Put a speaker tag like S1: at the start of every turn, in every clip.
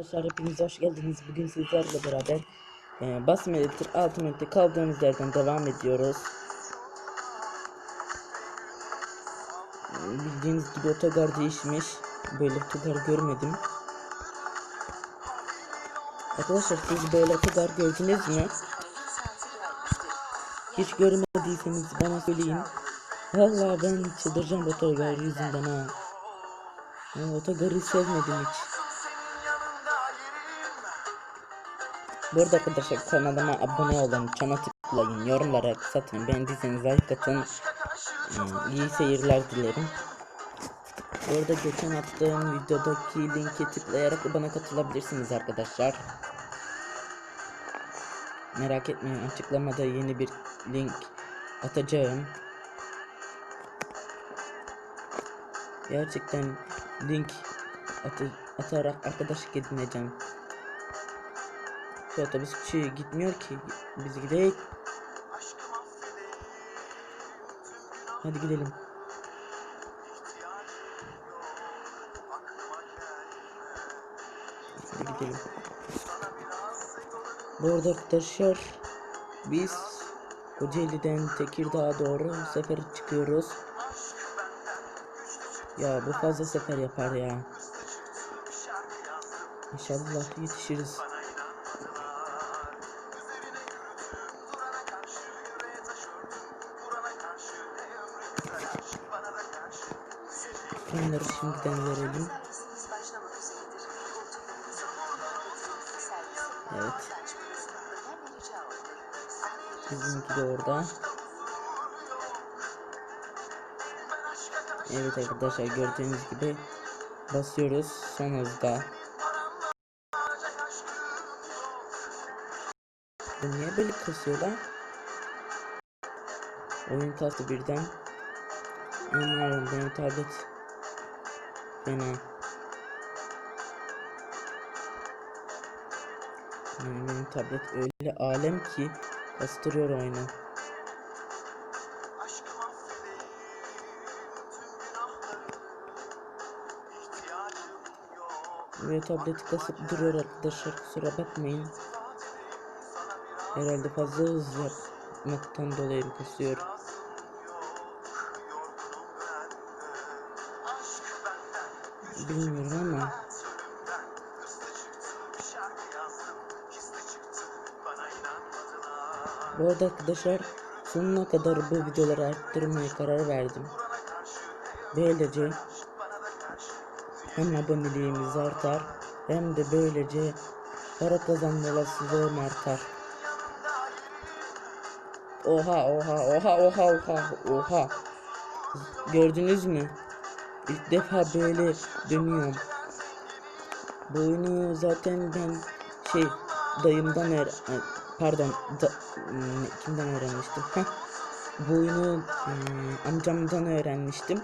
S1: Arkadaşlar hepiniz hoş geldiniz. Bugün sizlerle beraber e, Basmeditor Ultimate'de kaldığımız yerden devam ediyoruz. E, bildiğiniz gibi otogar değişmiş. Böyle otogar görmedim. Arkadaşlar siz böyle otogar gördünüz mü? Hiç görmediyseniz bana söyleyin. Vallahi ben çıldıracağım otogar yüzünden ha. Ben otogarı sevmedim hiç. Bu arada arkadaşlar kanalıma abone olun, çana tıklayın, yorumlara satın, beğendiyseniz like atın. Ee, iyi seyirler dilerim. Bu arada geçen attığım videodaki linki tıklayarak bana katılabilirsiniz arkadaşlar. Merak etmeyin açıklamada yeni bir link atacağım. Gerçekten link atı atarak arkadaşlık edineceğim. Şu otobüs şey gitmiyor ki. Biz gidelim. Hadi gidelim. Hadi gidelim. Bu arada arkadaşlar biz Kocaeli'den Tekirdağ'a doğru sefer çıkıyoruz. Ya bu fazla sefer yapar ya. İnşallah yetişiriz. Onları şimdiden verelim. Evet. Bizimki de orada. Evet arkadaşlar gördüğünüz gibi basıyoruz son hızda. Bu niye böyle kasıyorlar? Oyun kastı birden. Bilmiyorum benim tablet Yani benim tablet öyle alem ki kastırıyor oyunu. Ve tableti kasıp duruyor arkadaşlar kusura bakmayın. Herhalde fazla hız yapmaktan dolayı kasıyor. Bilmiyorum ama Bu arada arkadaşlar sonuna kadar bu videoları arttırmaya karar verdim. Böylece hem aboneliğimiz artar hem de böylece para kazanma olasılığım artar. Oha oha oha oha oha oha. Gördünüz mü? İlk defa böyle dönüyorum. Bu zaten ben şey dayımdan er pardon da, hmm, kimden öğrenmiştim? Heh. Bu hmm, amcamdan öğrenmiştim.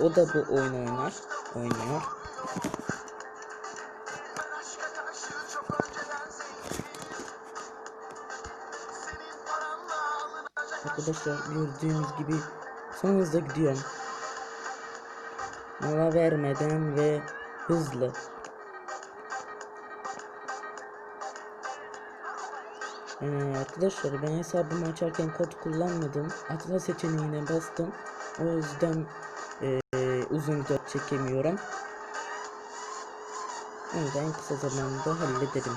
S1: O da bu oyunu oynar, oynuyor. Arkadaşlar gördüğünüz gibi son hızla gidiyorum. Mola vermeden ve hızlı. Ee, arkadaşlar ben hesabımı açarken kod kullanmadım. Atla seçeneğine bastım. O yüzden e, uzun video çekemiyorum. Onu en kısa zamanda hallederim.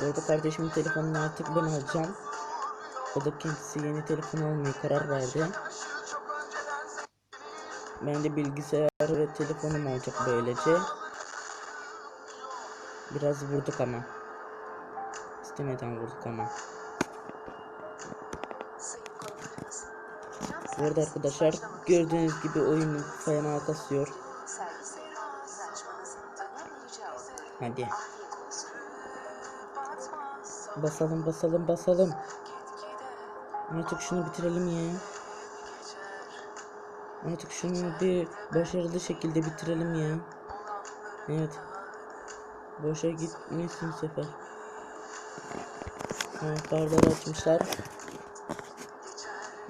S1: Bu arada kardeşimin telefonunu artık ben alacağım. O da kendisi yeni telefon almayı karar verdi. Ben de bilgisayar ve telefonum olacak böylece. Biraz vurduk ama. İstemeden vurduk ama. Bu arada arkadaşlar gördüğünüz gibi oyun fena kasıyor. Hadi. Basalım basalım basalım. Artık şunu bitirelim ya. Artık şunu bir başarılı şekilde bitirelim ya. Evet. Boşa gitmesin sefer. Ha, farları açmışlar.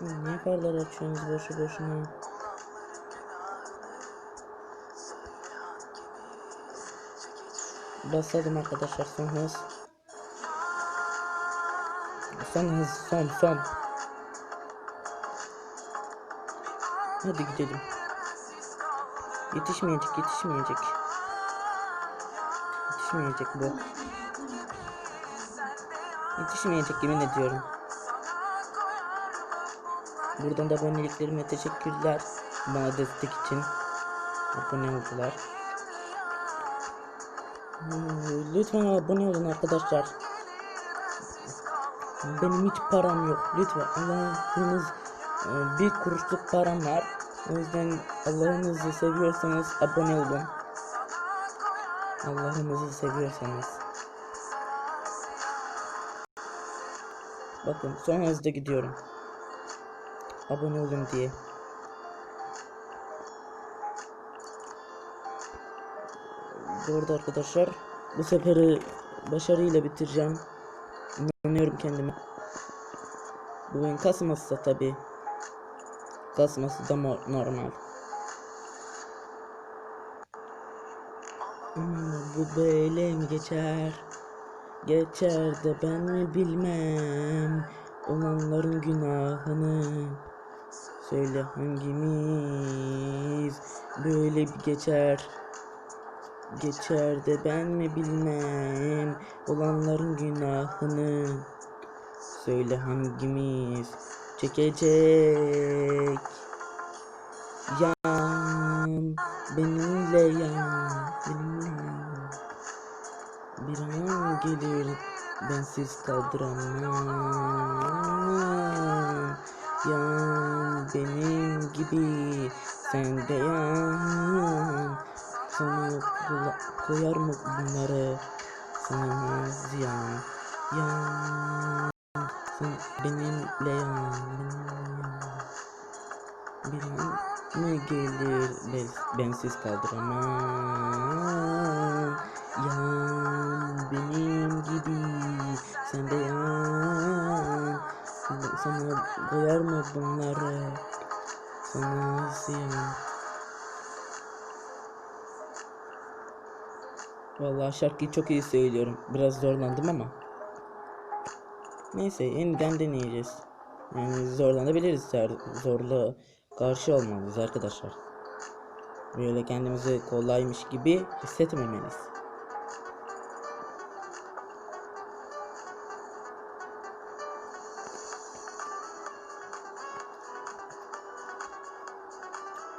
S1: Niye farları açıyorsunuz boşu boşuna? Basalım arkadaşlar son hız. Son hız son son. Hadi gidelim. Yetişmeyecek yetişmeyecek. Yetişmeyecek bu. Yetişmeyecek yemin ediyorum. Buradan da aboneliklerime teşekkürler. Bana destek için. Abone oldular. Hmm, Lütfen abone olun arkadaşlar. Benim hiç param yok. Lütfen Allah'ınız e, bir kuruşluk param var. O yüzden Allah'ınızı seviyorsanız abone olun. Allah'ınızı seviyorsanız. Bakın son hızda gidiyorum. Abone olun diye. Bu arada arkadaşlar bu seferi başarıyla bitireceğim. İnanıyorum kendime. Bu oyun kasmazsa tabi. Kasması da normal. Bu böyle mi geçer? Geçer de ben mi bilmem? Olanların günahını Söyle hangimiz? Böyle bir geçer. Geçer de ben mi bilmem? Olanların günahını Söyle hangimiz Çekecek. Yan Benimle yan Benimle yan. Bir an gelir bensiz kaldıramam. Yan benim gibi sen de yan. Sana koyar mı bunları? Sana ziyan. Yan sen benimle yan benimle yan mı gelir ben, bensiz kaldıramam Yan benim gibi sen de yan Sana koyar mı bunları Sana ziyan Vallahi şarkıyı çok iyi söylüyorum. Biraz zorlandım ama. Neyse yeniden deneyeceğiz. Yani zorlanabiliriz. her Zorluğa karşı olmalıyız arkadaşlar. Böyle kendimizi kolaymış gibi hissetmemeliyiz.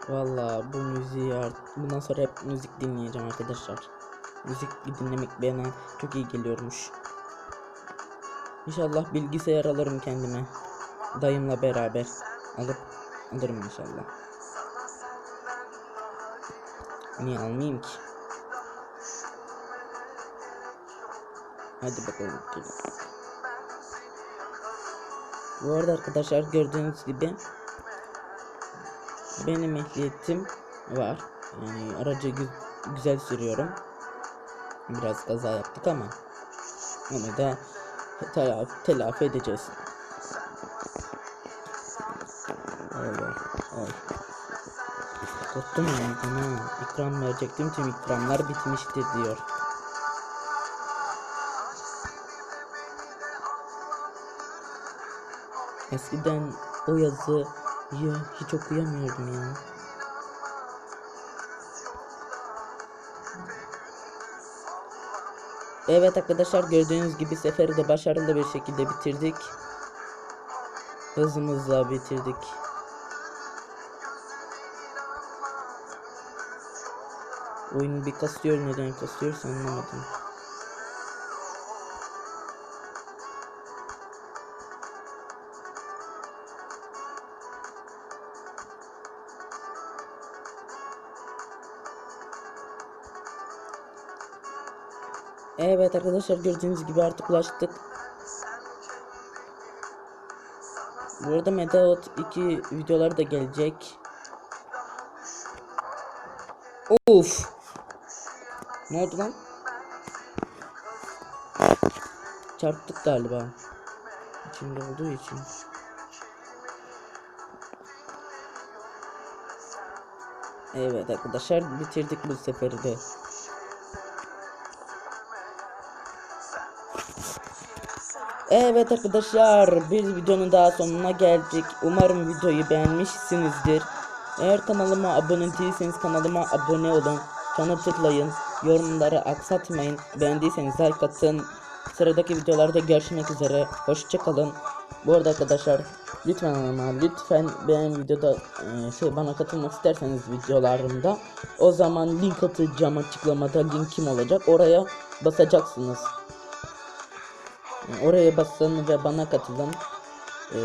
S1: Vallahi bu müziği art- bundan sonra hep müzik dinleyeceğim arkadaşlar. Müzik dinlemek bana çok iyi geliyormuş. İnşallah bilgisayar alırım kendime. Dayımla beraber alıp alırım inşallah. Niye almayayım ki? Hadi bakalım. Bu arada arkadaşlar gördüğünüz gibi benim ehliyetim var. Yani aracı gü- güzel sürüyorum. Biraz kaza yaptık ama onu da telafi, telafi edeceğiz. Allah ay. Korktum yani bana ikram verecektim tüm ikramlar bitmiştir diyor. Eskiden o yazıyı hiç okuyamıyordum ya. Evet arkadaşlar gördüğünüz gibi seferi de başarılı bir şekilde bitirdik. Hızımızla bitirdik. Oyun bir kasıyor neden kasıyor anlamadım. Evet arkadaşlar gördüğünüz gibi artık ulaştık. Bu arada Medalot 2 videoları da gelecek. Of. Ne oldu lan? Çarptık galiba. İçimde olduğu için. Evet arkadaşlar bitirdik bu seferi de. Evet arkadaşlar bir videonun daha sonuna geldik. Umarım videoyu beğenmişsinizdir. Eğer kanalıma abone değilseniz kanalıma abone olun. Çana tıklayın. Yorumları aksatmayın. Beğendiyseniz like atın. Sıradaki videolarda görüşmek üzere. Hoşçakalın. Bu arada arkadaşlar lütfen ama lütfen beğen videoda e, şey bana katılmak isterseniz videolarımda o zaman link atacağım açıklamada linkim olacak. Oraya basacaksınız. Oraya basın ve bana katılın. Ee,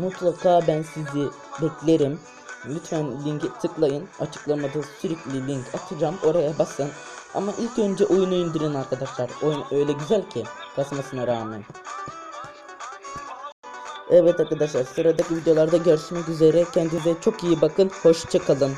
S1: mutlaka ben sizi beklerim. Lütfen linki tıklayın. Açıklamada sürekli link atacağım. Oraya basın. Ama ilk önce oyunu indirin arkadaşlar. Oyun öyle güzel ki kasmasına rağmen. Evet arkadaşlar sıradaki videolarda görüşmek üzere. Kendinize çok iyi bakın. Hoşçakalın.